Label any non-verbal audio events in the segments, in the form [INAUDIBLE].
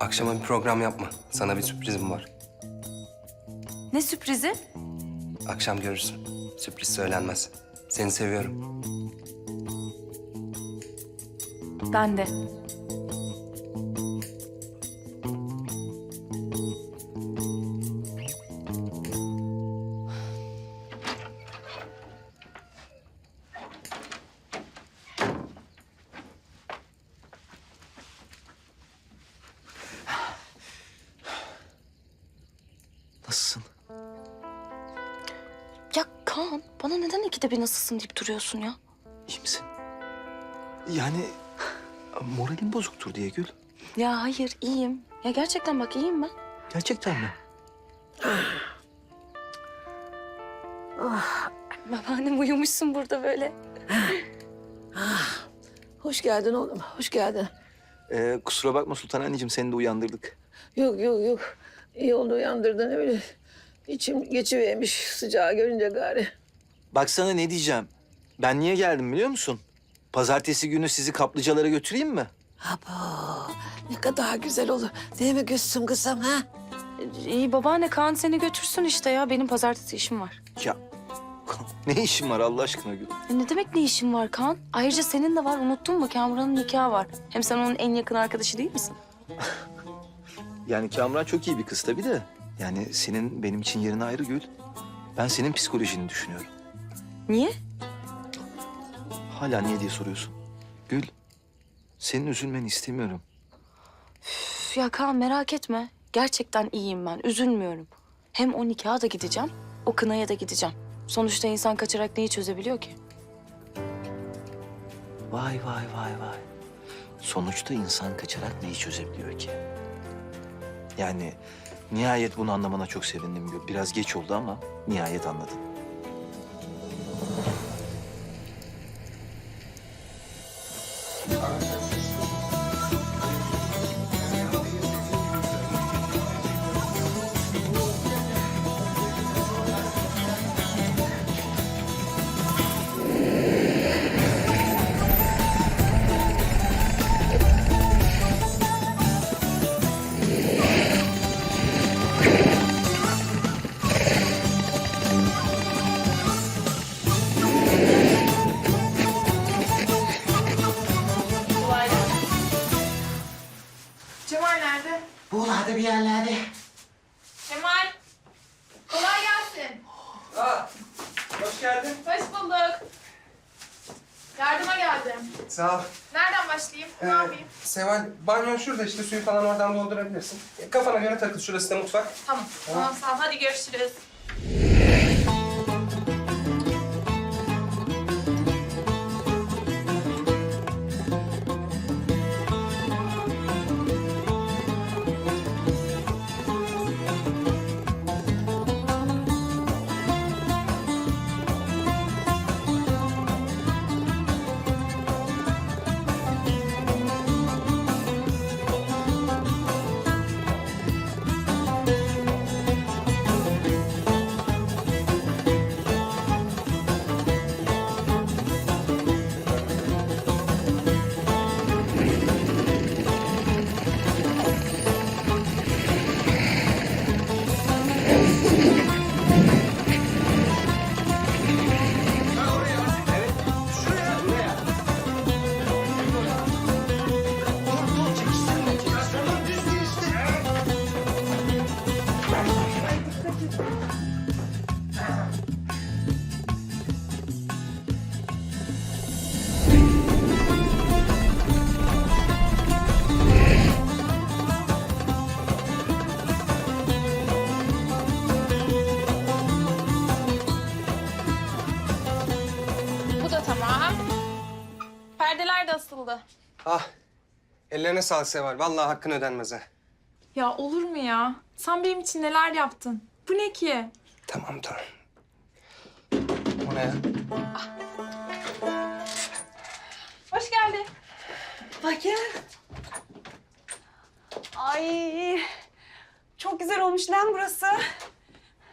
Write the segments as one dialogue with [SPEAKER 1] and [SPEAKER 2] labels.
[SPEAKER 1] Akşama bir program yapma. Sana bir sürprizim var.
[SPEAKER 2] Ne sürprizi?
[SPEAKER 1] Akşam görürsün. Sürpriz söylenmez. Seni seviyorum.
[SPEAKER 2] Ben de. Kaan bana neden ikide bir nasılsın deyip duruyorsun ya?
[SPEAKER 3] İyi misin? Yani moralim bozuktur diye Gül.
[SPEAKER 2] Ya hayır iyiyim. Ya gerçekten bak iyiyim ben.
[SPEAKER 3] Gerçekten mi?
[SPEAKER 2] Babaannem uyumuşsun burada böyle.
[SPEAKER 4] Hoş geldin oğlum, hoş geldin.
[SPEAKER 3] Ee, kusura bakma Sultan anneciğim seni de uyandırdık.
[SPEAKER 4] Yok yok yok. İyi oldu uyandırdın öyle. İçim geçivermiş sıcağı görünce gari.
[SPEAKER 3] Baksana ne diyeceğim. Ben niye geldim biliyor musun? Pazartesi günü sizi kaplıcalara götüreyim mi?
[SPEAKER 4] Abo, ne kadar güzel olur. Değil mi Gülsüm kızım ha?
[SPEAKER 2] İyi babaanne Kaan seni götürsün işte ya. Benim pazartesi işim var.
[SPEAKER 3] Ya ne işin var Allah aşkına Gül?
[SPEAKER 2] Ya ne demek ne işin var Kaan? Ayrıca senin de var unuttun mu? Kamuran'ın nikahı var. Hem sen onun en yakın arkadaşı değil misin? [LAUGHS]
[SPEAKER 3] Yani Kamran çok iyi bir kız tabii de. Yani senin benim için yerin ayrı Gül. Ben senin psikolojini düşünüyorum.
[SPEAKER 2] Niye?
[SPEAKER 3] Hala niye diye soruyorsun. Gül, senin üzülmeni istemiyorum.
[SPEAKER 2] Üf, ya Kaan merak etme. Gerçekten iyiyim ben. Üzülmüyorum. Hem o nikaha da gideceğim, o kınaya da gideceğim. Sonuçta insan kaçarak neyi çözebiliyor ki?
[SPEAKER 3] Vay vay vay vay. Sonuçta insan kaçarak neyi çözebiliyor ki? Yani nihayet bunu anlamana çok sevindim. Biraz geç oldu ama nihayet anladın.
[SPEAKER 5] Cemal yapayım?
[SPEAKER 1] Seval, banyon şurada işte suyu falan oradan doldurabilirsin. E, Kafana göre takıl. Şurası da mutfak.
[SPEAKER 5] Tamam. Tamam sağ ol. Hadi görüşürüz.
[SPEAKER 1] Ellerine sağlık Seval. Vallahi hakkın ödenmez ha.
[SPEAKER 6] Ya olur mu ya? Sen benim için neler yaptın? Bu ne ki?
[SPEAKER 1] Tamam, tamam. O ne ya?
[SPEAKER 6] Hoş geldin.
[SPEAKER 7] Bakın. Ay. Çok güzel olmuş lan burası.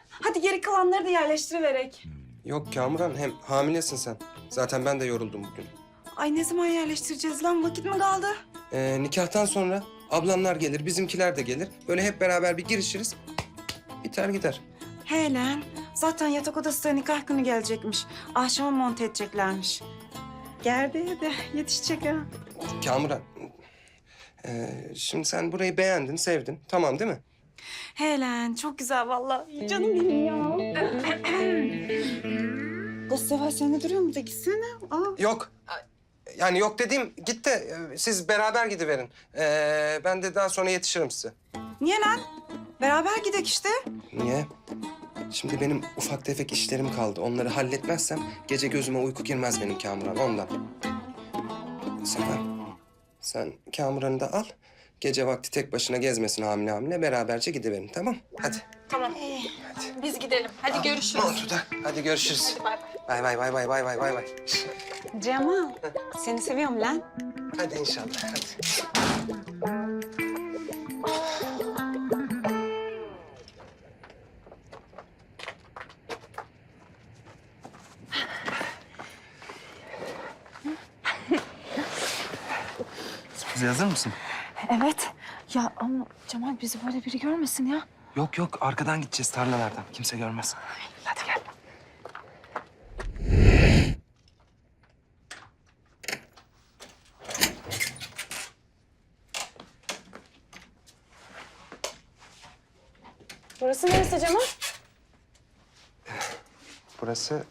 [SPEAKER 7] Hadi geri kalanları da yerleştiriverek.
[SPEAKER 1] Yok Kamuran hem hamilesin sen. Zaten ben de yoruldum bugün.
[SPEAKER 7] Ay ne zaman yerleştireceğiz lan? Vakit mi kaldı?
[SPEAKER 1] Ee, nikahtan sonra ablamlar gelir, bizimkiler de gelir. Böyle hep beraber bir girişiriz. Biter gider.
[SPEAKER 7] He lan. Zaten yatak odası da nikah günü gelecekmiş. Akşama monte edeceklermiş. Gerdeğe de yetişecek ha.
[SPEAKER 1] Kamuran. ee, şimdi sen burayı beğendin, sevdin. Tamam değil mi?
[SPEAKER 7] He lan çok güzel vallahi. Canım benim ya. [CLEARS THROAT] Kız Seval sen de duruyor mu da gitsene. Aa.
[SPEAKER 1] Yok. Yani yok dediğim git de e, siz beraber gidiverin. Ee, ben de daha sonra yetişirim size.
[SPEAKER 7] Niye lan? Beraber gidek işte.
[SPEAKER 1] Niye? Şimdi benim ufak tefek işlerim kaldı. Onları halletmezsem gece gözüme uyku girmez benim Kamuran ondan. Sen, sen Kamuran'ı da al. Gece vakti tek başına gezmesin hamile hamile. Beraberce gidiverin tamam? Hadi.
[SPEAKER 5] Tamam. Biz gidelim. Hadi görüşürüz.
[SPEAKER 1] Montu da. Hadi görüşürüz. Bay bay bay bay bay bay bay bay.
[SPEAKER 7] Cemal seni seviyorum lan.
[SPEAKER 1] Hadi inşallah hadi.
[SPEAKER 3] Kız hazır mısın?
[SPEAKER 2] Evet. Ya ama Cemal bizi böyle biri görmesin ya.
[SPEAKER 1] Yok yok arkadan gideceğiz tarlalardan. Kimse görmez.
[SPEAKER 2] Hadi Burası neresi Cemal?
[SPEAKER 1] Burası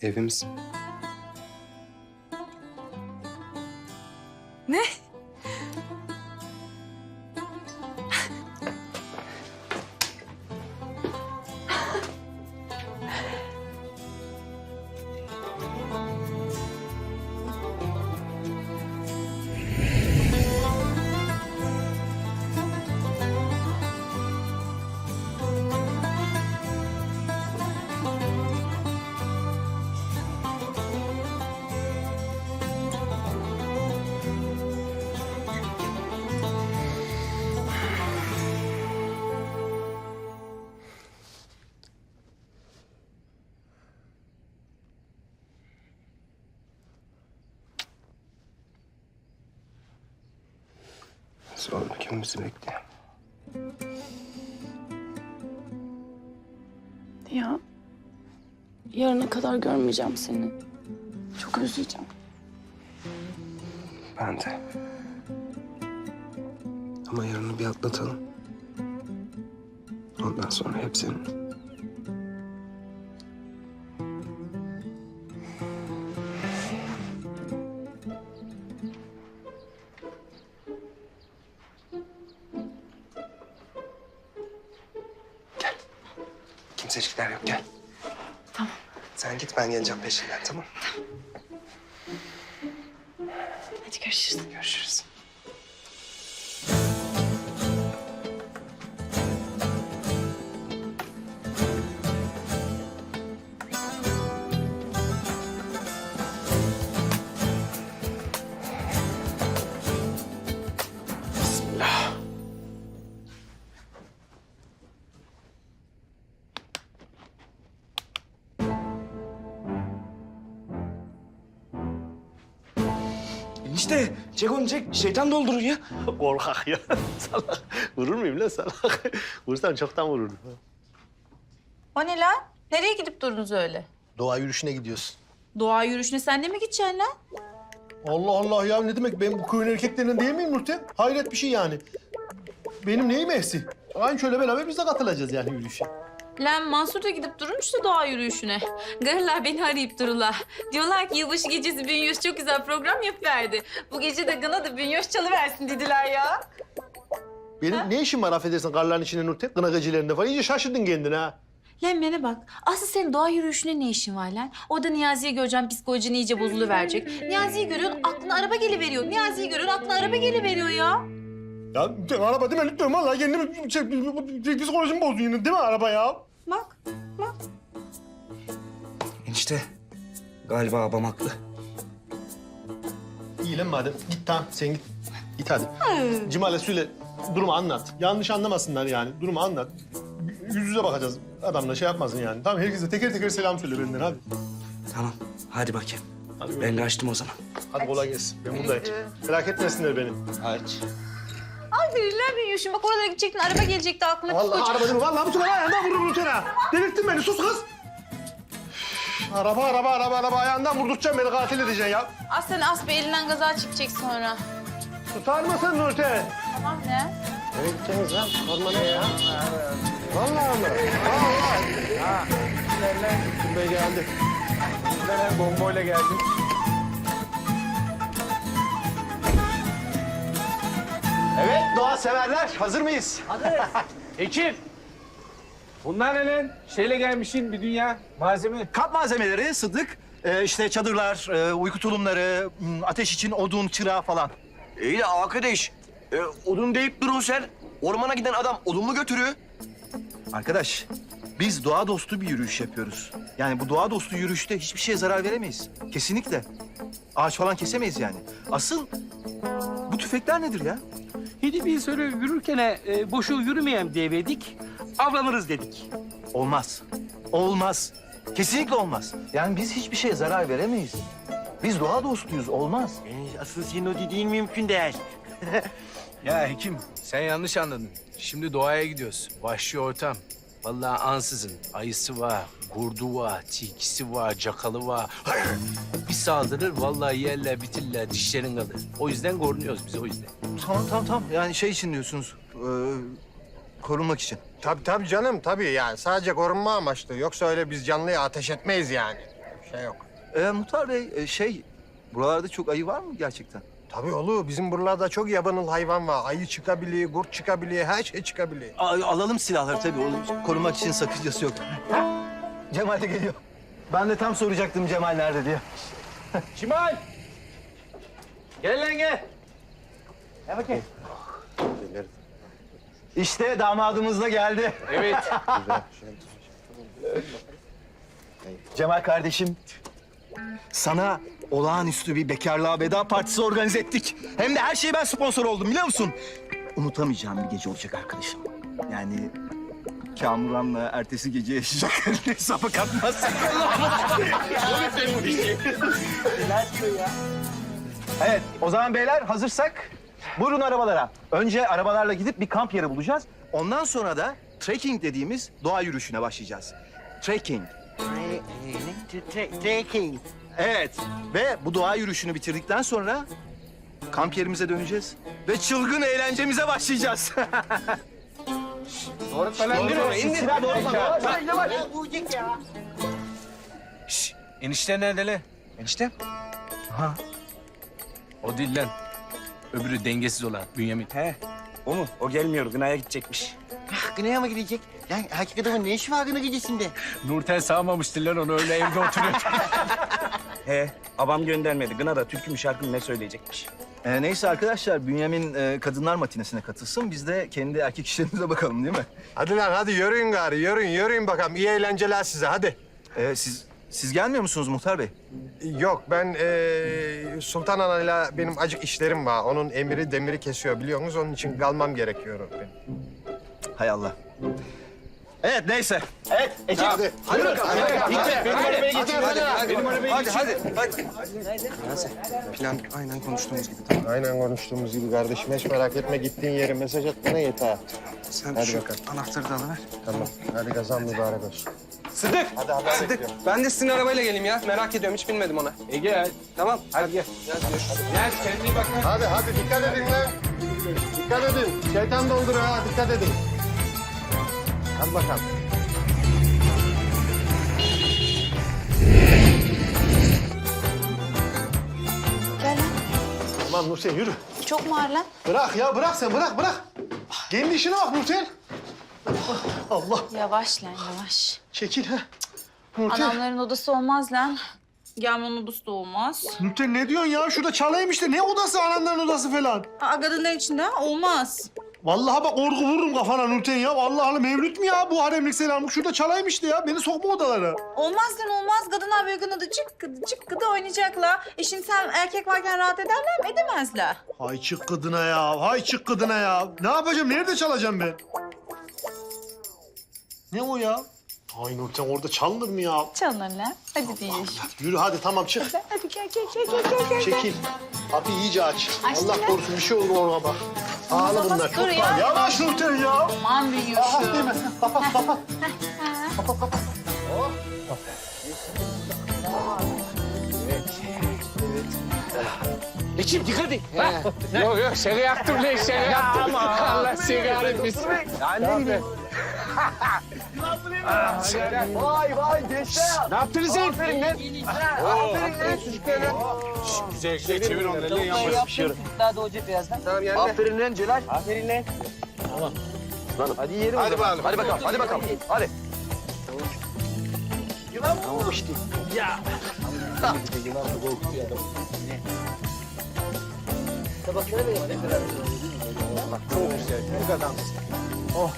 [SPEAKER 1] evimiz. Bizi bekliyor.
[SPEAKER 2] Ya yarına kadar görmeyeceğim seni. Çok özleyeceğim.
[SPEAKER 1] Ben de. Ama yarını bir atlatalım. Ondan sonra hep senin. Git ben geleceğim peşinden tamam
[SPEAKER 8] Enişte çek onu çek. Şeytan doldurur ya.
[SPEAKER 9] Korkak ya. [LAUGHS] Salak. Vurur muyum lan salak? [LAUGHS] Vursam çoktan vururdum.
[SPEAKER 10] O ne lan? Nereye gidip durdunuz öyle?
[SPEAKER 9] Doğa yürüyüşüne gidiyorsun.
[SPEAKER 10] Doğa yürüyüşüne sen de mi gideceksin lan?
[SPEAKER 9] Allah Allah ya ne demek ben bu köyün erkeklerinden değil miyim Nurten? Hayret bir şey yani. Benim neyim ehsi? Aynı şöyle beraber biz de katılacağız yani yürüyüşe.
[SPEAKER 10] Lan Mansur da gidip durmuş da doğa yürüyüşüne. Garılar beni arayıp dururlar. Diyorlar ki yılbaşı gecesi Bünyoş çok güzel program yapıverdi. Bu gece de Gına da Bünyoş çalıversin dediler ya.
[SPEAKER 9] Benim ne işim var affedersin karların içinde Nurten? Kına gecelerinde falan. İyice şaşırdın kendine ha.
[SPEAKER 10] Lan bana bak. Aslı senin doğa yürüyüşüne ne işin var lan? Orada Niyazi'yi göreceğim psikolojin iyice bozuluverecek. Niyazi'yi görüyorsun aklına araba geliveriyor. Niyazi'yi görüyorsun aklına araba geliveriyor ya.
[SPEAKER 9] Ya araba deme lütfen vallahi kendimi şey, psikolojimi bozdun yine değil mi araba ya?
[SPEAKER 10] Bak.
[SPEAKER 8] Enişte galiba babam haklı.
[SPEAKER 9] İyi lan madem. Git tamam sen git. Git hadi. Cemal'e söyle durumu anlat. Yanlış anlamasınlar yani. Durumu anlat.
[SPEAKER 11] Yüz yüze bakacağız. Adamla şey yapmasın yani. Tamam herkese teker teker selam söyle benden hadi.
[SPEAKER 12] Tamam. Hadi bakayım.
[SPEAKER 11] Hadi,
[SPEAKER 12] Ben kaçtım o zaman.
[SPEAKER 11] hadi kolay gelsin. Ben buradayım. Merak etmesinler beni.
[SPEAKER 12] Hadi.
[SPEAKER 10] Aferin lan Bünyoş'um. Bak oralara gidecektin. Araba gelecekti aklına.
[SPEAKER 11] Vallahi arabacım, vallahi bu sefer ayağından vururum Nurten'e. Delirttin beni, sus kız. Araba, araba, araba, araba. Ayağından vurdurtacaksın beni, katil edeceksin ya.
[SPEAKER 10] Az sen as bir elinden gaza çıkacak sonra.
[SPEAKER 11] Tutar mısın Nurten?
[SPEAKER 10] Tamam ne?
[SPEAKER 11] Nereye gideceksiniz lan? Ormana ya. Vallahi mı? Vallahi. Ha. Kim Bey geldi. Ben bomboyla geldim.
[SPEAKER 12] Evet doğa severler. Hazır mıyız? [LAUGHS]
[SPEAKER 13] Ekip. Bunlar ne lan? Şeyle gelmişsin bir dünya malzeme.
[SPEAKER 3] Kamp malzemeleri, Sıddık. Ee, işte çadırlar, e, uyku tulumları, m, ateş için odun, çırağı falan.
[SPEAKER 12] İyi de arkadaş. E, odun deyip durun sen. Ormana giden adam odun mu götürüyor?
[SPEAKER 3] Arkadaş, biz doğa dostu bir yürüyüş yapıyoruz. Yani bu doğa dostu yürüyüşte hiçbir şeye zarar veremeyiz. Kesinlikle. Ağaç falan kesemeyiz yani. Asıl bu tüfekler nedir ya?
[SPEAKER 13] Hadi biz öyle yürürken e, boşu yürümeyen devedik. Avlanırız dedik.
[SPEAKER 3] Olmaz. Olmaz. Kesinlikle olmaz. Yani biz hiçbir şeye zarar veremeyiz. Biz doğa dostuyuz. Olmaz.
[SPEAKER 12] asıl senin o dediğin mümkün değil. [LAUGHS]
[SPEAKER 13] Ya Hekim sen yanlış anladın. Şimdi doğaya gidiyoruz. Vahşi ortam. Vallahi ansızın ayısı var, kurdu var, tilkisi var, cakalı var. [LAUGHS] Bir saldırır vallahi yerler bitirler, dişlerin kalır. O yüzden korunuyoruz biz o yüzden.
[SPEAKER 3] Tamam tamam tamam. Yani şey için diyorsunuz. e, korunmak için.
[SPEAKER 14] Tabii tabii canım tabii yani sadece korunma amaçlı. Yoksa öyle biz canlıya ateş etmeyiz yani. Şey yok.
[SPEAKER 3] Ee, Muhtar Bey e, şey buralarda çok ayı var mı gerçekten?
[SPEAKER 14] Tabii oğlum bizim buralarda çok yabanıl hayvan var. Ayı çıkabiliyor, kurt çıkabiliyor, her şey çıkabiliyor.
[SPEAKER 3] A- alalım silahları tabii. O, korumak için sakıncası yok. Cemal de geliyor. Ben de tam soracaktım Cemal nerede diye.
[SPEAKER 13] Şimal! Gel lan gel. Gel bakayım.
[SPEAKER 3] İşte damadımız da geldi.
[SPEAKER 13] Evet. [LAUGHS]
[SPEAKER 3] Cemal kardeşim. Sana olağanüstü bir bekarlığa veda partisi organize ettik. Hem de her şeye ben sponsor oldum biliyor musun? Unutamayacağım bir gece olacak arkadaşım. Yani Kamuran'la ertesi gece yaşayacak [LAUGHS] hesaba katmazsak. evet, o zaman beyler hazırsak buyurun arabalara. Önce arabalarla gidip bir kamp yeri bulacağız. Ondan sonra da trekking dediğimiz doğa yürüyüşüne başlayacağız. Trekking.
[SPEAKER 12] Trekking.
[SPEAKER 3] Evet ve bu doğa yürüyüşünü bitirdikten sonra kamp yerimize döneceğiz ve çılgın eğlencemize başlayacağız.
[SPEAKER 13] Doğru falan
[SPEAKER 3] İndir onu, indir. Silah doğrultma, doğrultma.
[SPEAKER 13] Şş, enişte nerede lan? Enişte?
[SPEAKER 3] Ha.
[SPEAKER 13] O değil lan. Öbürü dengesiz olan Bünyamin.
[SPEAKER 12] He. O mu? O gelmiyor. Gınaya gidecekmiş. Gınaya mı gidecek? Lan erkek adamın ne işi var gına gecesinde?
[SPEAKER 13] Nurten sağmamıştır lan onu öyle evde oturuyor. [LAUGHS]
[SPEAKER 12] He. Babam göndermedi. Gına da türkü mü şarkı mı ne söyleyecekmiş?
[SPEAKER 3] Ee, neyse arkadaşlar Bünyamin e, kadınlar matinesine katılsın. Biz de kendi erkek işlerimize bakalım değil mi?
[SPEAKER 14] Hadi lan hadi yürüyün gari, yürüyün, yürüyün bakalım. İyi eğlenceler size, hadi.
[SPEAKER 3] Ee, siz siz gelmiyor musunuz Muhtar Bey?
[SPEAKER 14] Yok ben eee Sultan Ana'yla benim acık işlerim var. Onun emiri demiri kesiyor biliyorsunuz. Onun için kalmam gerekiyor benim.
[SPEAKER 3] Hay Allah. Evet neyse. Evet ekip.
[SPEAKER 14] Hadi. Hadi bakalım. Hadi, hadi,
[SPEAKER 3] Benim arabaya geçin.
[SPEAKER 14] hadi, hadi.
[SPEAKER 3] Benim arabaya
[SPEAKER 1] Hadi
[SPEAKER 3] geçin.
[SPEAKER 1] hadi. hadi. Plan aynen konuştuğumuz gibi tamam.
[SPEAKER 14] Aynen konuştuğumuz gibi kardeşim. Hiç merak etme. Gittiğin yere mesaj at bana yeter.
[SPEAKER 1] Sen
[SPEAKER 14] Hadi
[SPEAKER 1] şu
[SPEAKER 14] bakalım.
[SPEAKER 1] anahtarı da alıver.
[SPEAKER 14] Tamam. Hadi kazan mübarek olsun.
[SPEAKER 1] Sıdık.
[SPEAKER 14] Hadi haber
[SPEAKER 1] Sıdık.
[SPEAKER 14] bekliyorum.
[SPEAKER 1] Ben de sizin arabayla geleyim ya. Merak ediyorum. Hiç binmedim ona.
[SPEAKER 13] E gel.
[SPEAKER 1] Tamam.
[SPEAKER 13] Hadi gel. Gel kendine iyi bak.
[SPEAKER 14] Hadi hadi dikkat edin lan. Dikkat edin. Şeytan dolduruyor ha. Dikkat edin. Hadi bakalım.
[SPEAKER 15] Gel lan.
[SPEAKER 11] Tamam Nurten yürü.
[SPEAKER 15] Çok mu ağır lan?
[SPEAKER 11] Bırak ya, bırak sen, bırak, bırak. Kendi işine bak Nurten. Allah,
[SPEAKER 10] Yavaş lan yavaş.
[SPEAKER 11] çekil ha. Nurten,
[SPEAKER 10] Adamların odası olmaz lan. Gelmenin odası da olmaz.
[SPEAKER 11] Nurten ne diyorsun ya? Şurada çalayım işte. Ne odası, ananların odası falan.
[SPEAKER 10] Aa, kadınların içinde olmaz.
[SPEAKER 11] Vallahi bak orgu vururum kafana Nurten ya. Vallahi mevlüt mü ya bu haremlik selamlık? Şurada çalayım işte ya. Beni sokma odalara.
[SPEAKER 10] Olmaz lan olmaz. Kadınlar böyle kınadı çık kıdı çık kıdı oynayacaklar. E şimdi sen erkek varken rahat ederler mi? Edemezler.
[SPEAKER 11] Hay çık kadına ya. Hay çık kadına ya. Ne yapacağım? Nerede çalacağım ben?
[SPEAKER 9] Ne o ya? Ay Nurten orada çalınır mı ya?
[SPEAKER 10] Çalın lan. Hadi diyor.
[SPEAKER 9] Yürü hadi tamam çık.
[SPEAKER 10] Hadi gel gel gel gel gel. gel.
[SPEAKER 9] Çekil. Abi iyice aç.
[SPEAKER 10] Açtım
[SPEAKER 9] Allah
[SPEAKER 10] ya.
[SPEAKER 9] korusun bir şey olur orada bak. Ağla bunlar.
[SPEAKER 10] dur ya.
[SPEAKER 9] Yavaş Nurten ya.
[SPEAKER 10] Aman büyüyorsun.
[SPEAKER 9] Değil mi? [LAUGHS] Kapat kapat.
[SPEAKER 13] Hekim dikkat et. Yok yok şaka yaptım lan şaka yaptım. Allah seni kahretmesin. Yani
[SPEAKER 9] Vay vay gençler.
[SPEAKER 13] Ne yaptınız sen?
[SPEAKER 9] Aferin lan. Aferin lan çocuklara.
[SPEAKER 13] Güzel güzel çevir onları lan yanmasın bir şey yok.
[SPEAKER 1] Tamam yani.
[SPEAKER 3] Aferin lan Celal. Aferin lan. Tamam. Hadi yiyelim
[SPEAKER 9] Hadi bakalım.
[SPEAKER 3] Hadi bakalım, hadi bakalım. Hadi.
[SPEAKER 9] Yılan mı [LAUGHS] bu?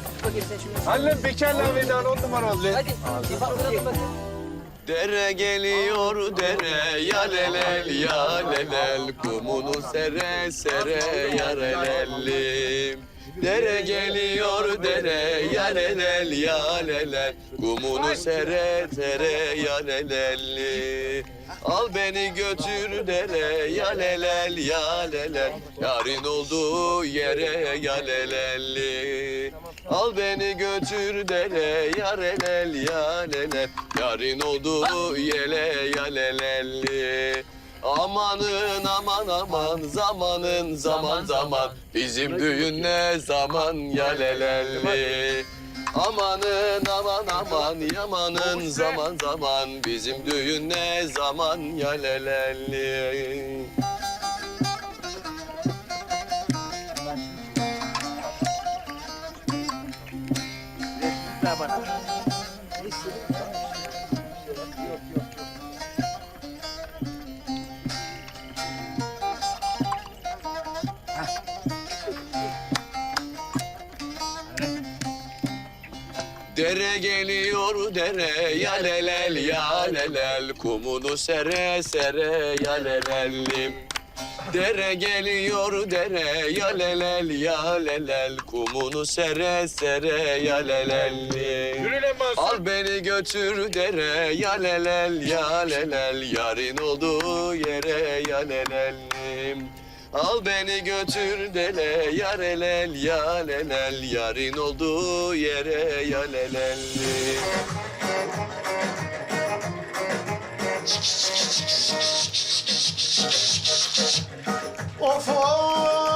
[SPEAKER 13] Annem bekarla vedan on numara oldu.
[SPEAKER 8] Dere geliyor dere yalelel yalelel kumunu sere sere yarelellim. Dere geliyor dere yalelel yalelel kumunu sere sere yalelelli. Al beni götür dere yalelel yalelel yarın olduğu yere yalelelli. Al beni götür dere yarelel yalelel yarın olduğu yele yalelelli. Amanın aman aman zamanın zaman zaman bizim düğün ne zaman yalelelli. Amanın aman aman yamanın zaman zaman. Bizim düğün ne zaman yalelelli. Dere geliyor dere yalelel yalelel kumunu sere sere yalelellim. Dere geliyor dere yalelel yalelel kumunu sere sere.
[SPEAKER 13] Yürü lan Mansur.
[SPEAKER 8] Al beni götür dere yalelel yalelel yarın olduğu yere yalelellim. Al beni götür dele yarelel yalelel yarın olduğu yere yalelelli.
[SPEAKER 9] Of of.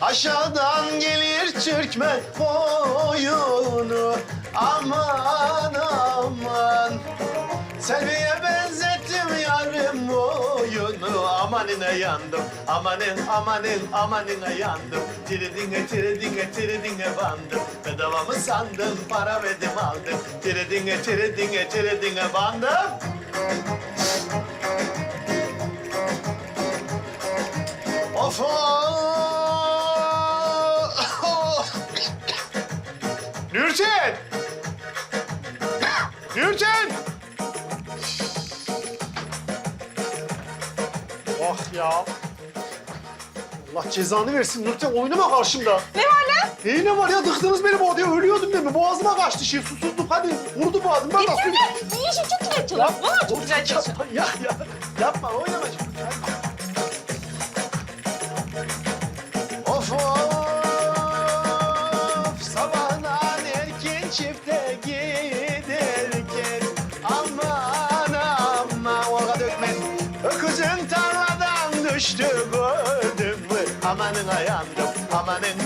[SPEAKER 9] Aşağıdan gelir Türkmen koyunu aman aman. Selviye benzettim yarım oyunu amanına yandım amanın amanın amanına yandım. Tiridine tiridine tiridine bandım. Bedava mı sandın para verdim aldım. Tiridine tiridine tiridine bandım Of! Nurten! Nurten! Ah ya. Allah cezanı versin Nurten oynama karşımda. Ne var lan? Neyi ne var ya dıktınız beni bu odaya ölüyordum değil mi? Boğazıma kaçtı şey susuzluk hadi vurdu boğazım. Ben nasıl...
[SPEAKER 10] İyi işin çok güzel çalın. Valla çok güzel çalın.
[SPEAKER 9] Yapma ya ya. Yapma oynama şimdi.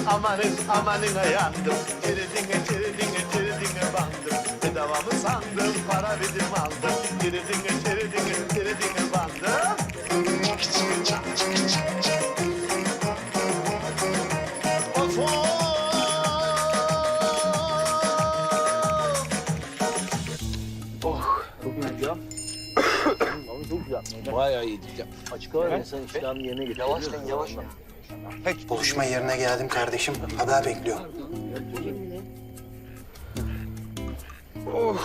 [SPEAKER 9] Amanın amanın amanına yandım tiridine tiridine tiridine bandım. Bedava mı sandım para verdim aldım. Tiridine tiridine tiridine bandım. Of! Of [COUGHS]
[SPEAKER 13] Bayağı iyiydik ya.
[SPEAKER 1] Buluşma yerine geldim kardeşim. Haber bekliyor. Oh.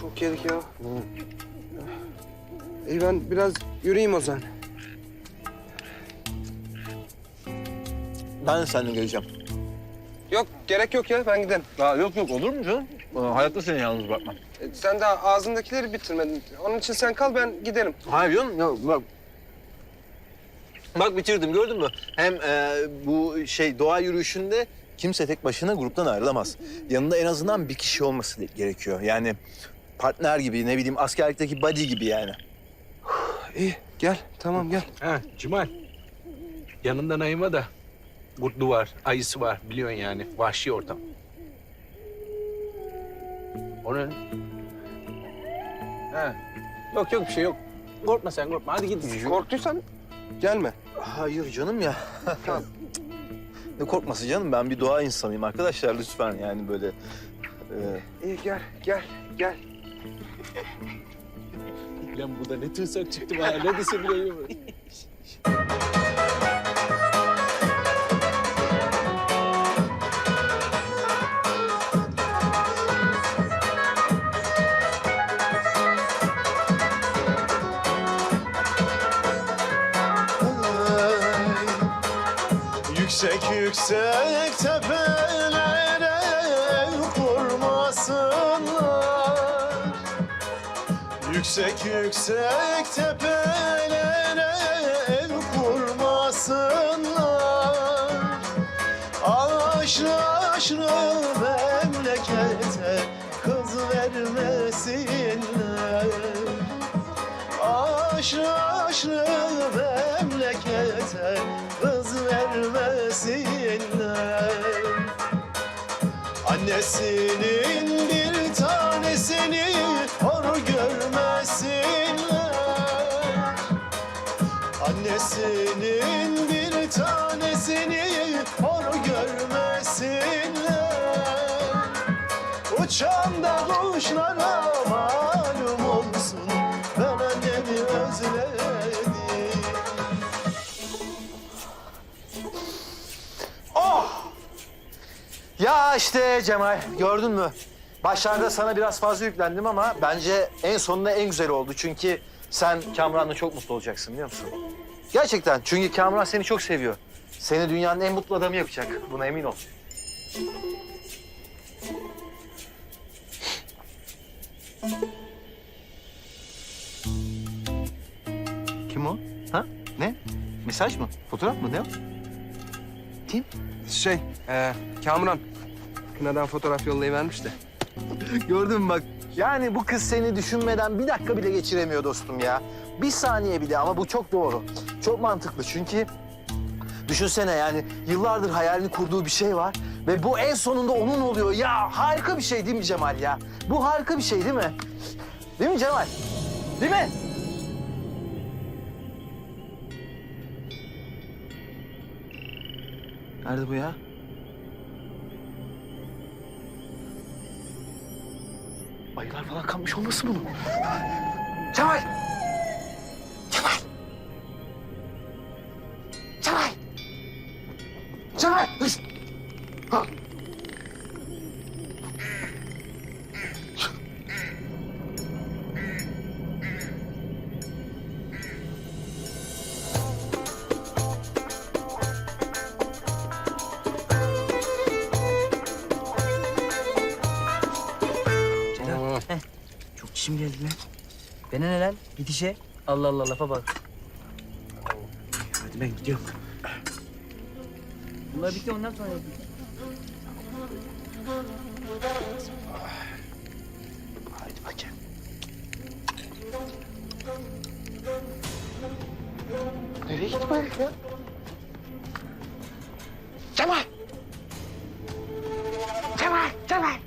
[SPEAKER 1] Çok yedik ya. İyi ben biraz yürüyeyim o zaman.
[SPEAKER 3] Ben de seninle geleceğim.
[SPEAKER 1] Yok gerek yok ya ben giderim.
[SPEAKER 3] Ya yok yok olur mu canım? Hayatta seni yalnız bırakmam.
[SPEAKER 1] E, Sen daha ağzındakileri bitirmedin. Onun için sen kal ben giderim.
[SPEAKER 3] Hayır canım yok bak. Bak bitirdim gördün mü? Hem e, bu şey doğa yürüyüşünde kimse tek başına gruptan ayrılamaz. Yanında en azından bir kişi olması gerekiyor. Yani partner gibi ne bileyim askerlikteki buddy gibi yani.
[SPEAKER 1] İyi gel tamam gel.
[SPEAKER 13] Ha Cemal. Yanından ayıma da kurdu var, ayısı var biliyorsun yani. Vahşi ortam. O ne? Ha. Yok yok bir şey yok. Korkma sen korkma. Hadi git.
[SPEAKER 1] Korktuysan gelme.
[SPEAKER 3] Hayır canım ya. [LAUGHS] ne korkması canım ben bir doğa insanıyım arkadaşlar lütfen yani böyle. e,
[SPEAKER 1] İyi gel gel gel.
[SPEAKER 13] Lan bu da ne tırsak çıktı bana. Ne dese bile [LAUGHS]
[SPEAKER 9] Yüksek yüksek tepelere kurmasınlar Yüksek yüksek tepelere ev kurmasınlar Aşrı aşrı memlekete kız vermesinler. Aşrı aşrı memlekete vermesinler Annesinin bir tanesini hor görmesinler. Annesinin bir tanesini hor görmesinler. Uçan da kuşlara malum
[SPEAKER 3] Ya işte Cemal gördün mü? Başlarda sana biraz fazla yüklendim ama bence en sonunda en güzel oldu. Çünkü sen Kamuran'la çok mutlu olacaksın biliyor musun? Gerçekten çünkü Kamuran seni çok seviyor. Seni dünyanın en mutlu adamı yapacak. Buna emin ol. Kim o? Ha? Ne? Mesaj mı? Fotoğraf mı? Ne o? Kim?
[SPEAKER 1] Şey e, Kamuran kınadan fotoğraf yollayıvermiş de.
[SPEAKER 3] Gördün mü bak? Yani bu kız seni düşünmeden bir dakika bile geçiremiyor dostum ya. Bir saniye bile ama bu çok doğru. Çok mantıklı çünkü düşünsene yani yıllardır hayalini kurduğu bir şey var ve bu en sonunda onun oluyor. Ya harika bir şey değil mi Cemal ya? Bu harika bir şey değil mi? Değil mi Cemal? Değil mi? Nerede bu ya? Ayılar falan kalmış olmasın bunun? Cemal!
[SPEAKER 8] Bana ne lan? Git işe. Allah Allah lafa bak. Hadi ben gidiyorum. Bunlar bitti ondan sonra.
[SPEAKER 3] Haydi bakayım. Nereye gitti bu herif ya? Cemal! Cemal! Cemal!